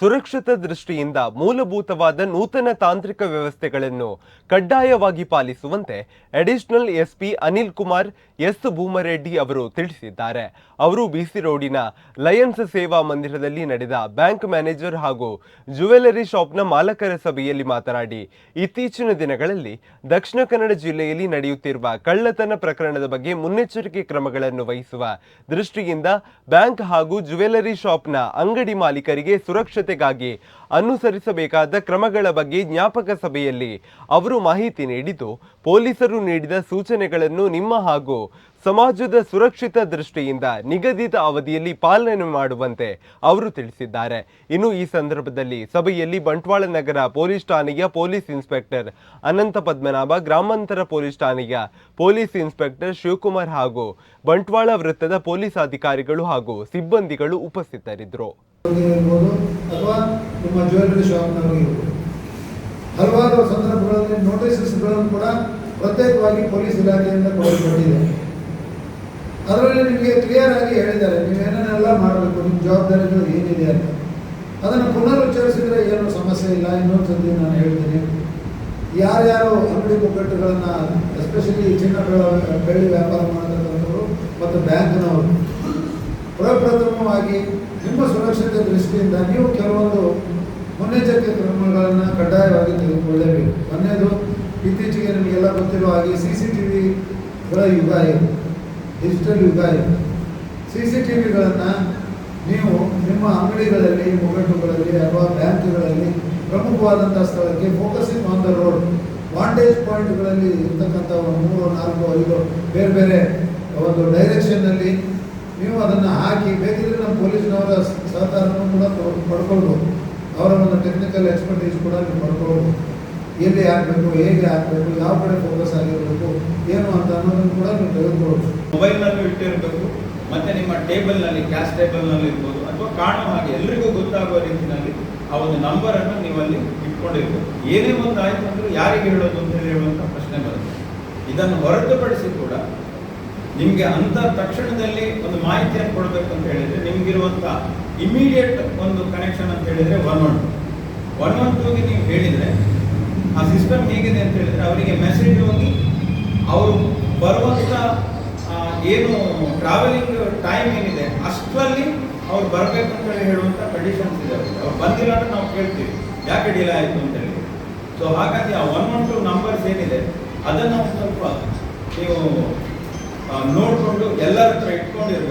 ಸುರಕ್ಷತಾ ದೃಷ್ಟಿಯಿಂದ ಮೂಲಭೂತವಾದ ನೂತನ ತಾಂತ್ರಿಕ ವ್ಯವಸ್ಥೆಗಳನ್ನು ಕಡ್ಡಾಯವಾಗಿ ಪಾಲಿಸುವಂತೆ additional SP Anil Kumar S Bhumareddy ಅವರು ತಿಳಿಸಿದ್ದಾರೆ. ಅವರು ಬಿಸಿ ರೋಡಿನ ಲಯನ್ಸ್ ಸೇವಾ ಮಂದಿರದಲ್ಲಿ ನಡೆದ ಬ್ಯಾಂಕ್ ಮ್ಯಾನೇಜರ್ ಹಾಗೂ ಜುವೆಲರಿ ಶಾಪ್ನ ಮಾಲಕರ ಸಭೆಯಲ್ಲಿ ಮಾತನಾಡಿ, ಇತ್ತೀಚಿನ ದಿನಗಳಲ್ಲಿ ದಕ್ಷಿಣ ಕನ್ನಡ ಜಿಲ್ಲೆಯಲ್ಲಿ ನಡೆಯುತ್ತಿರುವ ಕಳ್ಳತನ ಪ್ರಕರಣದ ಬಗ್ಗೆ ಮುನ್ನೆಚ್ಚರಿಕೆ ಕ್ರಮಗಳನ್ನು ವಹಿಸುವ ದೃಷ್ಟಿಯಿಂದ ಬ್ಯಾಂಕ್ ಹಾಗೂ ಜುವೆಲರಿ ಶಾಪ್ನ ಅಂಗಡಿ ಮಾಲೀಕರಿಗೆ ಸುರಕ್ಷತೆಗಾಗಿ ಅನುಸರಿಸಬೇಕಾದ ಕ್ರಮಗಳ ಬಗ್ಗೆ ಜ್ಞಾಪಕ ಸಭೆಯಲ್ಲಿ ಅವರು ಮಾಹಿತಿ ನೀಡಿದ್ದು ಪೊಲೀಸರು ನೀಡಿದ ಸೂಚನೆಗಳನ್ನು ನಿಮ್ಮ ಹಾಗೂ ಸಮಾಜದ ಸುರಕ್ಷಿತ ದೃಷ್ಟಿಯಿಂದ ನಿಗದಿತ ಅವಧಿಯಲ್ಲಿ ಪಾಲನೆ ಮಾಡುವಂತೆ ಅವರು ತಿಳಿಸಿದ್ದಾರೆ. ಇನ್ನು ಈ ಸಂದರ್ಭದಲ್ಲಿ ಸಭೆಯಲ್ಲಿ ಬಂಟ್ವಾಳ ನಗರ ಪೊಲೀಸ್ ಠಾಣೆಯ ಪೊಲೀಸ್ ಇನ್ಸ್ಪೆಕ್ಟರ್ ಅನಂತ ಪದ್ಮನಾಭ, ಗ್ರಾಮಾಂತರ ಪೊಲೀಸ್ ಠಾಣೆಯ ಪೊಲೀಸ್ ಇನ್ಸ್ಪೆಕ್ಟರ್ ಶಿವಕುಮಾರ್ ಹಾಗೂ ಬಂಟ್ವಾಳ ವೃತ್ತದ ಪೊಲೀಸ್ ಅಧಿಕಾರಿಗಳು ಹಾಗೂ ಸಿಬ್ಬಂದಿಗಳು ಉಪಸ್ಥಿತರಿದ್ದರು. ಹಲವಾರು ಸಂದರ್ಭಗಳಲ್ಲಿ ನೋಟಿಸಸ್ಗಳನ್ನು ಕೂಡ ಪ್ರತ್ಯೇಕವಾಗಿ ಪೊಲೀಸ್ ಇಲಾಖೆಯಿಂದ ಕೊಡಲ್ಪಟ್ಟಿದೆ. ಅದರಲ್ಲಿ ನಿಮಗೆ ಕ್ಲಿಯರ್ ಆಗಿ ಹೇಳಿದ್ದಾರೆ. ನೀವೇನೇನೆಲ್ಲ ಮಾಡಬೇಕು, ನಿಮ್ಮ ಜವಾಬ್ದಾರಿಗಳು ಏನಿದೆ ಅಂತ. ಅದನ್ನು ಪುನರುಚ್ಚರಿಸಿದರೆ ಏನು ಸಮಸ್ಯೆ ಇಲ್ಲ. ಇನ್ನೊಂದು ಸತಿ ನಾನು ಹೇಳ್ತೀನಿ. ಯಾರ್ಯಾರು ಅಂಗಡಿ ಮುಗ್ಗಟ್ಟುಗಳನ್ನು ಎಸ್ಪೆಷಲಿ ಚಿನ್ನ ಬೆಳ- ಬೆಳ್ಳಿ ವ್ಯಾಪಾರ ಮಾಡತಕ್ಕಂಥವ್ರು ಮತ್ತು ಬ್ಯಾಂಕ್ನವರು, ಪ್ರಪ್ರಥಮವಾಗಿ ನಿಮ್ಮ ಸುರಕ್ಷತೆ ದೃಷ್ಟಿಯಿಂದ ನೀವು ಕೆಲವೊಂದು ಮುನ್ನೆಚ್ಚರಿಕೆ ಕ್ರಮಗಳನ್ನು ಕಡ್ಡಾಯವಾಗಿ ತೆಗೆದುಕೊಳ್ಳಬೇಕು. ಅನ್ನೋದು ಇತ್ತೀಚೆಗೆ ನಿಮಗೆಲ್ಲ ಗೊತ್ತಿರುವ ಹಾಗೆ ಸಿ ಸಿ ಟಿ ವಿಗಳ ಯುಗ ಇದೆ. ಡಿಜಿಟಲ್ ಯುಗ ಇದೆ ಸಿ ಸಿ ಟಿ ವಿಗಳನ್ನು ನೀವು ನಿಮ್ಮ ಅಂಗಡಿಗಳಲ್ಲಿ ಮುಗಟ್ಟುಗಳಲ್ಲಿ ಅಥವಾ ಬ್ಯಾಂಕ್ಗಳಲ್ಲಿ ಪ್ರಮುಖವಾದಂಥ ಸ್ಥಳಕ್ಕೆ focusing on the road vantage ಪಾಯಿಂಟ್ಗಳಲ್ಲಿ ಇರ್ತಕ್ಕಂಥ ಒಂದು ಮೂರು, ನಾಲ್ಕು, ಐದು ಬೇರೆ ಬೇರೆ ಒಂದು ಡೈರೆಕ್ಷನ್ನಲ್ಲಿ ನೀವು ಅದನ್ನು ಹಾಕಿ, ಬೇಕಿದ್ರೆ ನಮ್ಮ ಪೊಲೀಸ್ನವರ ಸಹಕಾರವನ್ನು ಕೂಡ ಪಡ್ಕೊಳ್ಬೋದು. ಅವರ ಒಂದು ಟೆಕ್ನಿಕಲ್ ಎಕ್ಸ್ಪರ್ಟೀಸ್ ಕೂಡ ನೀವು ಪಡ್ಕೊಳ್ಬೋದು. ಎಲ್ಲಿ ಹಾಕಬೇಕು, ಹೇಗೆ ಹಾಕಬೇಕು, ಯಾವ ಕಡೆ ಫೋಕಸ್ ಆಗಿರಬೇಕು, ಏನು ಅಂತ ಅನ್ನೋದನ್ನು ಕೂಡ ನೀವು ತೆಗೆದುಕೊಳ್ಬೋದು ಮೊಬೈಲ್ನಲ್ಲೂ ಇಟ್ಟಿರಬೇಕು, ಮತ್ತೆ ನಿಮ್ಮ ಟೇಬಲ್ನಲ್ಲಿ ಕ್ಯಾಶ್ ಟೇಬಲ್ನಲ್ಲಿ ಇರ್ಬೋದು, ಅಥವಾ ಕಾಣುವ ಹಾಗೆ ಎಲ್ರಿಗೂ ಗೊತ್ತಾಗುವ ರೀತಿಯಲ್ಲಿ ಆ ಒಂದು ನಂಬರನ್ನು ನೀವಲ್ಲಿ ಇಟ್ಕೊಂಡಿರ್ಬೋದು ಏನೇ ಒಂದು ಆಯಿತು ಅಂದರೂ ಯಾರಿಗೆ ಹೇಳೋದು ಅಂತ ಹೇಳಿ ಹೇಳುವಂಥ ಪ್ರಶ್ನೆ ಬರುತ್ತೆ. ಇದನ್ನು ಹೊರತುಪಡಿಸಿ ಕೂಡ ನಿಮಗೆ ಅಂತ ತಕ್ಷಣದಲ್ಲಿ ಒಂದು ಮಾಹಿತಿಯನ್ನು ಕೊಡಬೇಕು ಅಂತ ಹೇಳಿದ್ರೆ, ನಿಮಗಿರುವಂಥ ಇಮಿಡಿಯೇಟ್ ಒಂದು ಕನೆಕ್ಷನ್ ಅಂತ ಹೇಳಿದ್ರೆ ಒನ್ ಒನ್ ಒನ್ ಒನ್ ಟೂಗೆ ನೀವು ಹೇಳಿದರೆ, ಆ ಸಿಸ್ಟಮ್ ಹೇಗಿದೆ ಅಂತ ಹೇಳಿದ್ರೆ, ಅವರಿಗೆ ಮೆಸೇಜ್ ಹೋಗಿ ಅವರು ಬರುವಂಥ ಏನು ಟ್ರಾವೆಲಿಂಗ್ ಟೈಮ್ ಏನಿದೆ, ಅಷ್ಟರಲ್ಲಿ ಅವ್ರು ಬರಬೇಕು ಅಂತ ಹೇಳಿ ಹೇಳುವಂಥ ಕಂಡೀಷನ್ಸ್ ಇದೆ. ಅವ್ರು ಬಂದಿಲ್ಲ ಅಂದ್ರೆ ನಾವು ಕೇಳ್ತೀವಿ, ಯಾಕೆ ಡಿಲೇ ಆಯಿತು ಅಂತ ಹೇಳಿ ಸೊ ಹಾಗಾಗಿ ಆ ಒನ್ ಒನ್ ಟು ನಂಬರ್ಸ್ ಏನಿದೆ, ಅದನ್ನು ಸ್ವಲ್ಪ ನೀವು ನೋಡಿಕೊಂಡು ಎಲ್ಲರ ಹತ್ರ ಇಟ್ಕೊಂಡಿರ್ಬೇಕು